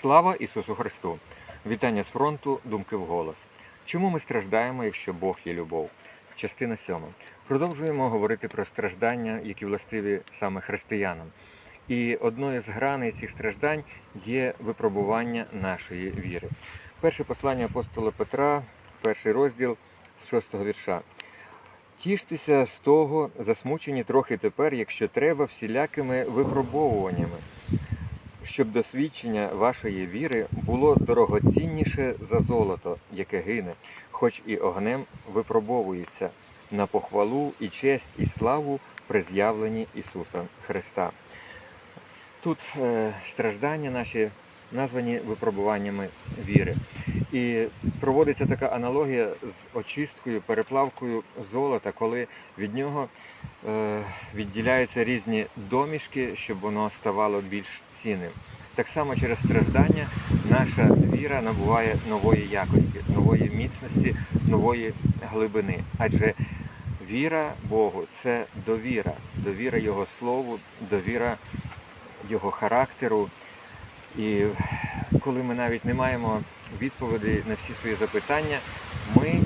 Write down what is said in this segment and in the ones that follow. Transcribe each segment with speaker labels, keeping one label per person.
Speaker 1: Слава Ісусу Христу! Вітання з фронту, думки вголос. Чому ми страждаємо, якщо Бог є любов? Частина 7. Продовжуємо говорити про страждання, які властиві саме християнам. І одною з граней цих страждань є випробування нашої віри. Перше послання апостола Петра, перший розділ з 6 вірша. Тіштеся з того, засмучені трохи тепер, якщо треба, всілякими випробовуваннями, щоб досвідчення вашої віри було дорогоцінніше за золото, яке гине, хоч і огнем випробовується на похвалу і честь і славу при з'явленні Ісуса Христа. Тут е, страждання наші названі випробуваннями віри. І проводиться така аналогія з очисткою, переплавкою золота, коли від нього е, відділяються різні домішки, щоб воно ставало більш цінним. Так само через страждання наша віра набуває нової якості, нової міцності, нової глибини. Адже віра Богу це довіра, довіра Його Слову, довіра Його характеру. І коли ми навіть не маємо відповідей на всі свої запитання, ми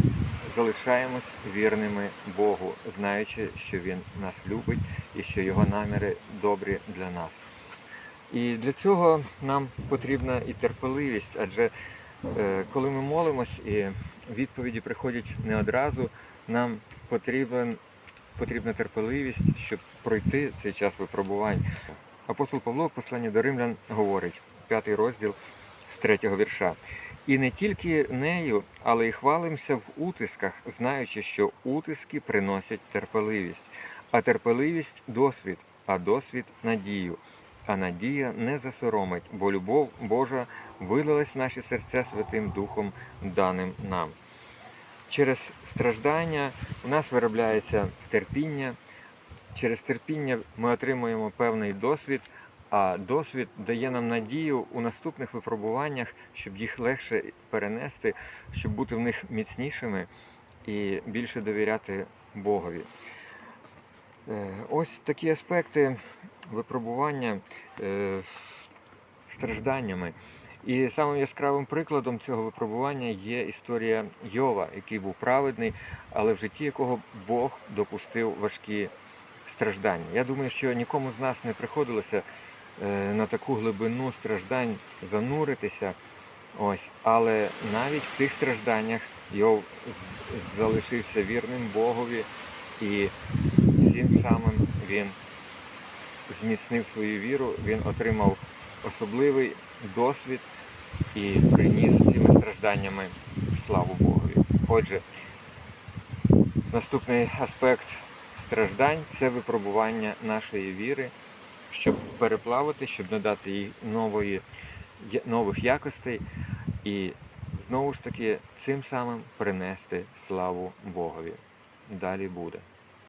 Speaker 1: залишаємось вірними Богу, знаючи, що Він нас любить і що Його наміри добрі для нас. І для цього нам потрібна і терпеливість, адже е, коли ми молимось і відповіді приходять не одразу, нам потрібен, потрібна терпеливість, щоб пройти цей час випробувань. Апостол Павло в посланні до римлян говорить, п'ятий розділ з третього вірша. І не тільки нею, але й хвалимося в утисках, знаючи, що утиски приносять терпеливість, а терпеливість досвід, а досвід надію. А надія не засоромить, бо любов Божа вилилась в наші серця Святим Духом, даним нам. Через страждання у нас виробляється терпіння. Через терпіння ми отримуємо певний досвід, а досвід дає нам надію у наступних випробуваннях, щоб їх легше перенести, щоб бути в них міцнішими і більше довіряти Богові. Е, Ось такі аспекти випробування е, стражданнями. І самим яскравим прикладом цього випробування є історія Йова, який був праведний, але в житті якого Бог допустив важкі страждання. Я думаю, що нікому з нас не приходилося на таку глибину страждань зануритися. Ось, але навіть в тих стражданнях Йов залишився вірним Богові, і цим самим він зміцнив свою віру, він отримав особливий досвід і приніс цими стражданнями славу Богові. Отже, наступний аспект страждань це випробування нашої віри, щоб переплавити, щоб надати їй нової, нових якостей і знову ж таки цим самим принести славу Богові. Далі буде.